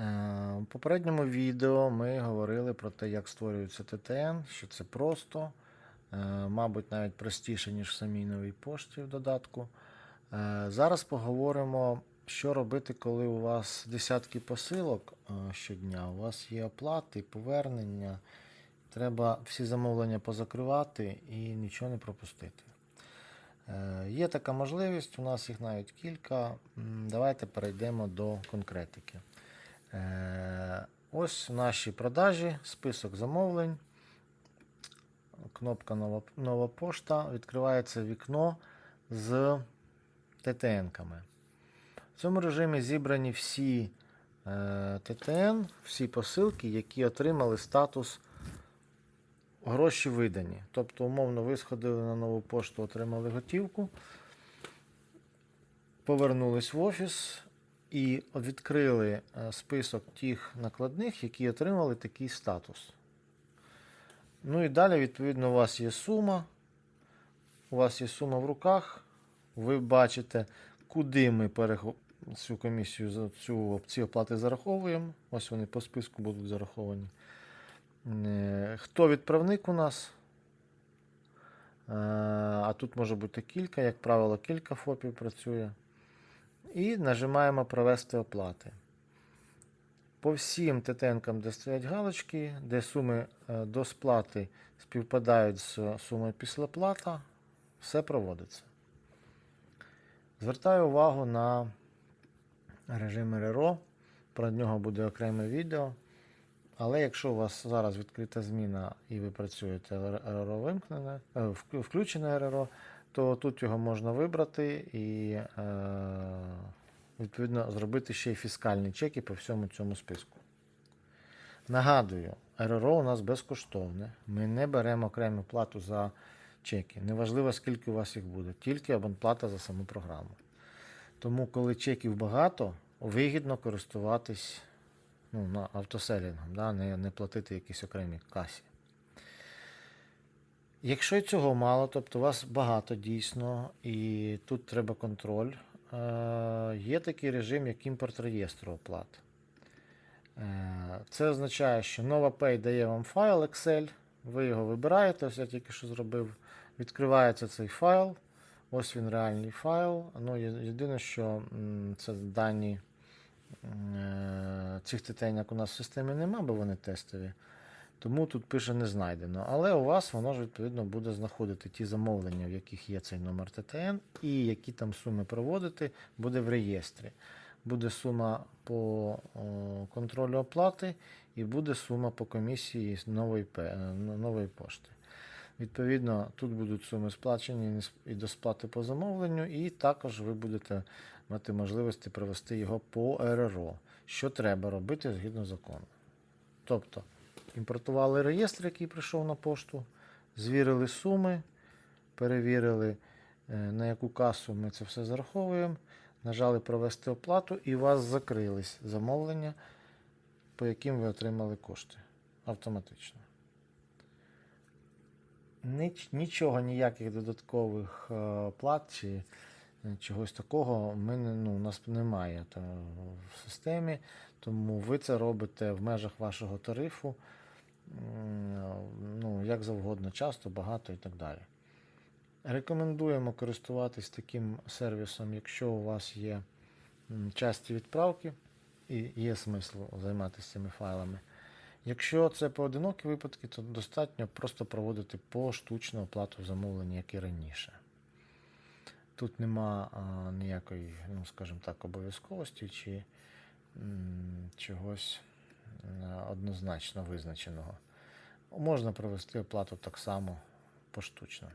Е, У попередньому відео ми говорили про те, як створюється ТТН, що це просто, е, мабуть, навіть простіше, ніж в самій новій пошті в додатку. Е, Зараз поговоримо, що робити, коли у вас десятки посилок е, щодня, у вас є оплати, повернення. Треба всі замовлення позакривати і нічого не пропустити. Е, Є така можливість, у нас їх навіть кілька. Давайте перейдемо до конкретики. Е, Ось наші продажі, список замовлень. Кнопка нова, нова пошта. Відкривається вікно з ТТН-ками. В цьому режимі зібрані всі е, ТТН, всі посилки, які отримали статус гроші видані. Тобто, умовно, ви сходили на нову пошту, отримали готівку, повернулись в офіс і відкрили е, список тих накладних, які отримали такий статус. Ну і далі, відповідно, у вас є сума. У вас є сума в руках. Ви бачите, куди ми перехо- цю комісію за цю, ці оплати зараховуємо. Ось вони по списку будуть зараховані. Е, Хто відправник у нас? Е, А тут може бути кілька, як правило, кілька ФОПів працює. І нажимаємо Провести оплати. По всім ТТНкам, де стоять галочки, де суми е, до сплати співпадають з сумою після плата, все проводиться. Звертаю увагу на режим РРО. Про нього буде окреме відео. Але якщо у вас зараз відкрита зміна і ви працюєте РРО вимкнене, е, включене РРО, то тут його можна вибрати і е, відповідно зробити ще й фіскальні чеки по всьому цьому списку. Нагадую, РРО у нас безкоштовне. Ми не беремо окрему плату за чеки. Неважливо, скільки у вас їх буде, тільки абонплата за саму програму. Тому, коли чеків багато, вигідно користуватись ну, автоселінгом, да, не, не платити якісь окремі касі. Якщо і цього мало, тобто у вас багато дійсно, і тут треба контроль, е, є такий режим, як імпорт реєстру оплат. Е, Це означає, що NovaPay дає вам файл Excel, ви його вибираєте, ось я тільки що зробив. Відкривається цей файл. Ось він реальний файл. Ну, єдине, що це дані е, цих титанів у нас в системі нема, бо вони тестові. Тому тут пише не знайдено. Але у вас воно ж відповідно буде знаходити ті замовлення, в яких є цей номер ТТН, і які там суми проводити, буде в реєстрі. Буде сума по контролю оплати і буде сума по комісії нової, е, нової пошти. Відповідно, тут будуть суми сплачені і до сплати по замовленню, і також ви будете мати можливості провести його по РРО, що треба робити згідно закону. Тобто, імпортували реєстр, який прийшов на пошту, звірили суми, перевірили, е, на яку касу ми це все зараховуємо, нажали провести оплату і у вас закрились замовлення, по яким ви отримали кошти. Автоматично. Ніч- Нічого, ніяких додаткових е, плат чи е, чогось такого ми ну, у нас немає в системі, тому ви це робите в межах вашого тарифу, ну, як завгодно, часто, багато і так далі. Рекомендуємо користуватись таким сервісом, якщо у вас є часті відправки і є смисл займатися цими файлами. Якщо це поодинокі випадки, то достатньо просто проводити поштучну оплату замовлення, як і раніше. Тут нема а, ніякої, ну, скажімо так, обов'язковості чи м, чогось однозначно визначеного. Можна провести оплату так само поштучно.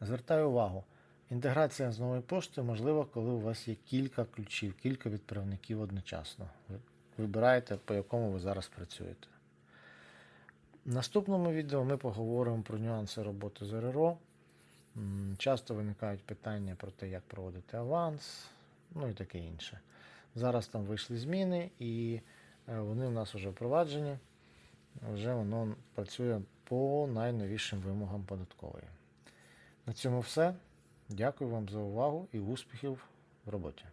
Звертаю увагу, інтеграція з новою поштою можлива, коли у вас є кілька ключів, кілька відправників одночасно. Ви вибираєте, по якому ви зараз працюєте. В наступному відео ми поговоримо про нюанси роботи з РРО. Часто виникають питання про те, як проводити аванс, ну і таке інше. Зараз там вийшли зміни, і е, вони в нас вже впроваджені. Вже воно працює по найновішим вимогам податкової. На цьому все. Дякую вам за увагу і успіхів в роботі.